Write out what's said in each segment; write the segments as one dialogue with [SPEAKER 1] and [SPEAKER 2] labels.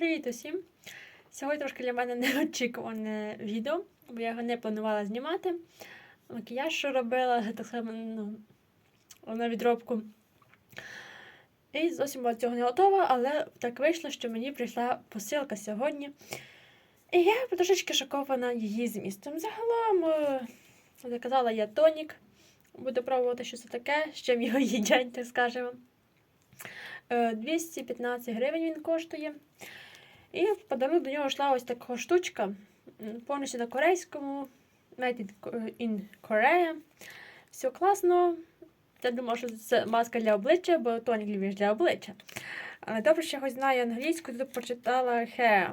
[SPEAKER 1] Привіт усім! Сьогодні трошки для мене неочікуване відео, бо я його не планувала знімати. Макіяж, що робила, так само ну, на відробку. І зовсім була цього не готова, але так вийшло, що мені прийшла посилка сьогодні. І я трошечки шокована її змістом. Загалом, е, заказала я тонік. Буду пробувати, що це таке, з чим його їдять, так скажемо. Е, 215 гривень він коштує. І в подарунок до нього йшла ось така штучка, повністю на корейському, made in- Korea. Все класно. Я думала, що це маска для обличчя, бо тонік любиш для обличчя. Але добре, що я хоч знаю англійську, тут прочитала hair.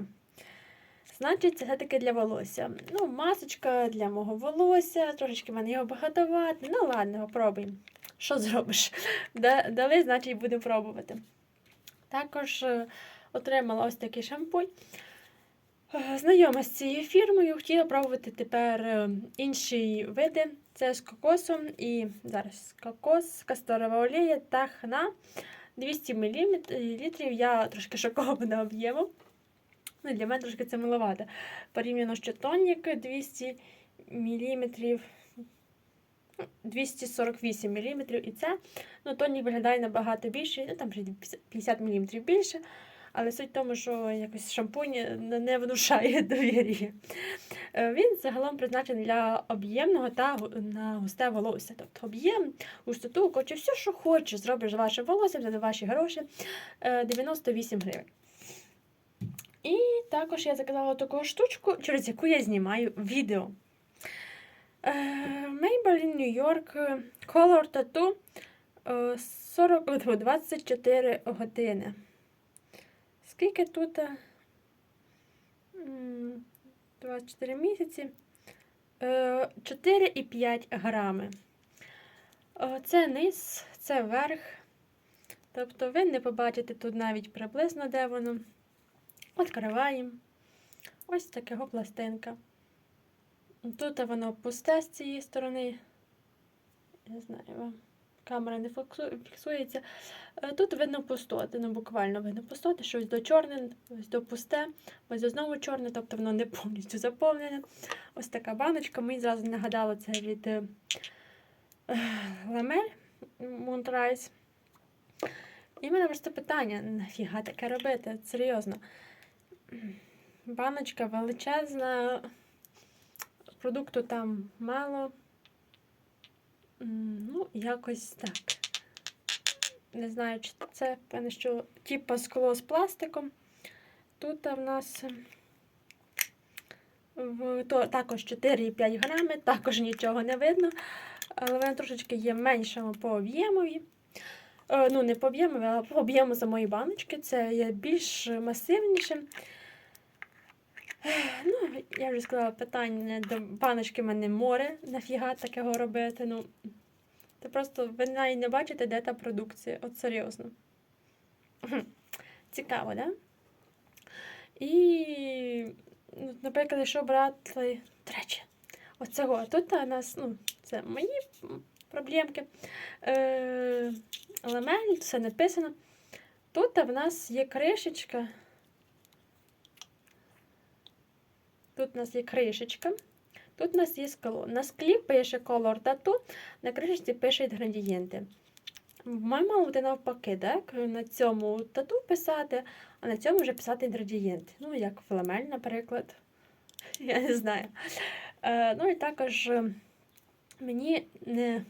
[SPEAKER 1] Значить, це все-таки для волосся. Ну, масочка для мого волосся, трошечки в мене його багатовато. Ну ладно, попробуємо. Що зробиш? Дали, значить, будемо пробувати. Також е, отримала ось такий шампунь. Е, Знайома з цією фірмою, хотіла пробувати тепер е, інші види. Це з кокосом і зараз кокос, касторова олія та хна 200 мл. Я трошки шокована об'ємом. Ну, для мене трошки це миловато. Порівняно, що тонік 200 мм. 248 мм і це. Ну, тонік виглядає набагато більше, ну там вже 50 мм більше. Але суть в тому, що якось шампунь не внушає довір'я. Е, Він загалом призначений для об'ємного та на густе волосся. Тобто об'єм, густоту, коротше, все, що хочеш, зробиш з вашим волоссям за ваші гроші. Е, 98 гривень. І також я заказала таку штучку, через яку я знімаю відео. Е, Maybelline New York е, Color Tattoo е, 40, ой, 24 години. Скільки тут? е, 24 місяці. Е, 4,5 грами. Е, Це низ, це верх. Тобто ви не побачите тут навіть приблизно, де воно. Відкриваємо. Ось такого пластинка. Тут воно пусте з цієї сторони. Не знаю, вам камера не фіксується. Е, Тут видно пустоти, ну буквально видно пустоти, що ось до чорне, ось до пусте, ось до знову чорне, тобто воно не повністю заповнене. Ось така баночка. Мені зразу нагадало це від Ламель Монтрайс. І в мене просто питання: нафіга таке робити? Серйозно. Баночка величезна, продукту там мало. Ну, якось так. Не знаю, чи це певне, що типа скло з пластиком. Тут в нас в, то, також 4,5 грами, також нічого не видно. Але вона трошечки є меншими по об'ємові. Е, Ну, не по об'ємові, а по об'єму самої баночки. Це є більш масивнішим. Ну, я вже сказала, питання до баночки мене море, нафіга такого робити. Ну, це просто ви навіть не бачите, де та продукція. От серйозно. Цікаво, да? І, ну, наприклад, якщо брати третє, оцього, тут у нас, ну, це мої проблемки. Е, ламель, все написано. Тут в нас є кришечка. Тут у нас є кришечка. Тут у нас є скло. На склі пише color tattoo, на кришечці пише інгредієнти. Ми мало бути навпаки, так? На цьому тату писати, а на цьому вже писати інгредієнти. Ну, як фламель, наприклад. Я не знаю. Е, ну і також е, мені не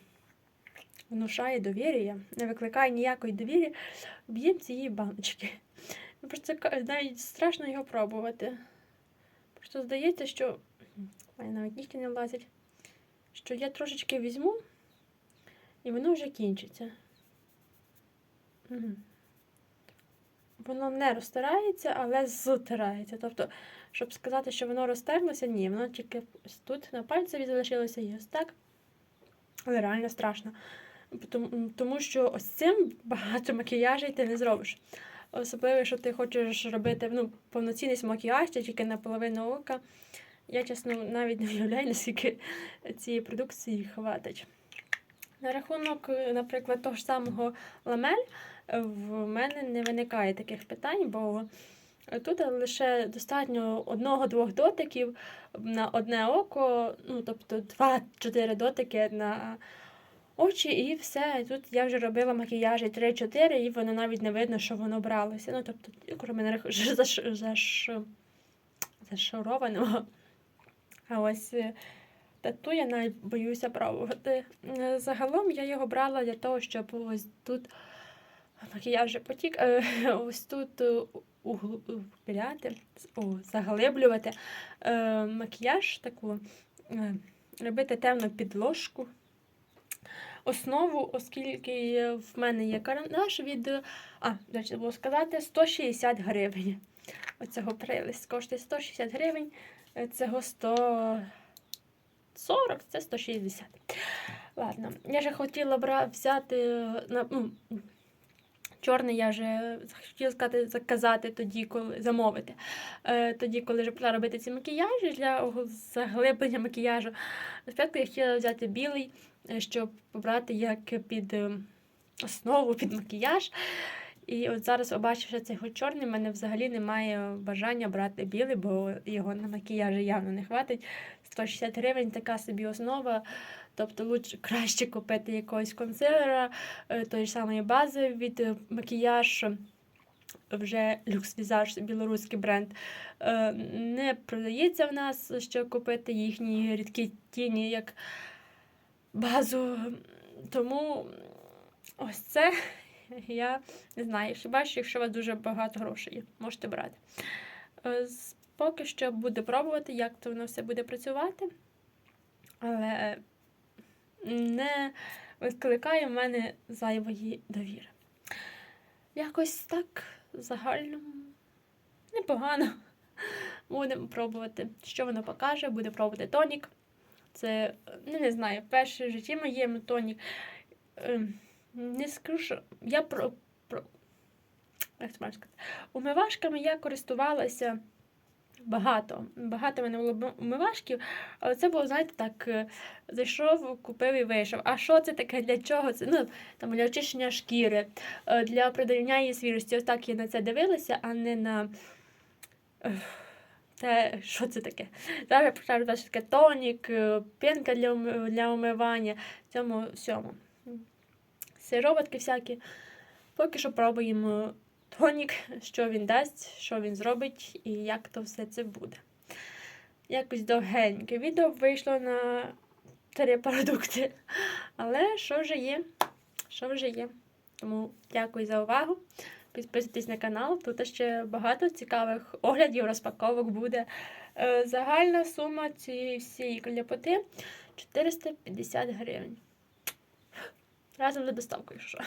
[SPEAKER 1] внушає довір'я, не викликає ніякої довіри об'єм цієї баночки. Ну, Просто навіть страшно його пробувати. Просто здається, що. Мене навіть нігті не влазять. Що я трошечки візьму, і воно вже кінчиться. Мгм. Воно не розтирається, але зтирається. Тобто, щоб сказати, що воно розтерлося, ні, воно тільки тут на пальцеві залишилося і ось так. Але реально страшно. Тому що ось цим багато макіяжей ти не зробиш. Особливо, якщо ти хочеш робити ну, повноцінний макіяж, чи тільки на ока. Я, чесно, навіть не уявляю, наскільки цієї продукції хватить. На рахунок, наприклад, того ж самого ламель, в мене не виникає таких питань, бо Тут лише достатньо одного-двох дотиків на одне око, ну тобто два-чотири дотики на очі, і все. Тут я вже робила макіяжі 3-4, і воно навіть не видно, що воно бралося. Ну, тобто, коли мене заш... заш... зашарованого. А ось е, тату я навіть боюся пробувати. Е, Загалом я його брала для того, щоб ось тут макіяж потік, е, ось тут углу- впіляти, о, заглиблювати макіяж таку, робити темну підложку. Основу, оскільки в мене є карандаш від, а, значить, було сказати, 160 гривень. Оцього прилист коштує 160 гривень, е, цього 140, це 160. Ладно, я же хотіла бра... взяти е, на, ну, чорний, я вже хотіла сказати, заказати тоді, коли замовити. Е, тоді, коли вже почала робити ці макіяжі для заглиблення макіяжу. Спочатку я хотіла взяти білий, е, щоб побрати як під е, основу, під макіяж. І от зараз, побачивши цей чорний, в мене взагалі немає бажання брати білий, бо його на макіяжі явно не хватить. 160 гривень така собі основа. Тобто лучше краще купити якогось консилера, е, тої ж самої бази від е, макіяж. Вже люкс візаж, білоруський бренд. Е, Не продається в нас, що купити їхні рідкі тіні як базу. Тому ось це я не знаю. Хіба що, якщо у вас дуже багато грошей, можете брати. Е, Поки що буду пробувати, як то воно все буде працювати. Але не викликає в мене зайвої довіри. Якось так загально непогано. Будемо пробувати, що воно покаже. Буде пробувати тонік. Це, ну не знаю, перше в житті моєму тонік. Ем, Не скажу, що я про. про як це сказати? Умивашками я користувалася багато. Багато мене було умивашків, але це було, знаєте, так, е, зайшов, купив і вийшов. А що це таке? Для чого це? Ну, там для очищення шкіри, е, для придання її свіжості. Ось так я на це дивилася, а не на. Те, що це таке? Зараз почав таке тонік, е, пінка для, для умивання, цьому всьому. Сироватки всякі. Поки що пробуємо тонік, що він дасть, що він зробить і як то все це буде. Якось довгеньке відео вийшло на три продукти. Але що вже є? Що вже є? Тому дякую за увагу. Підписуйтесь на канал, тут ще багато цікавих оглядів, розпаковок буде. Е, Загальна сума цієї всієї кляпоти 450 гривень. Разом за доставкою, що.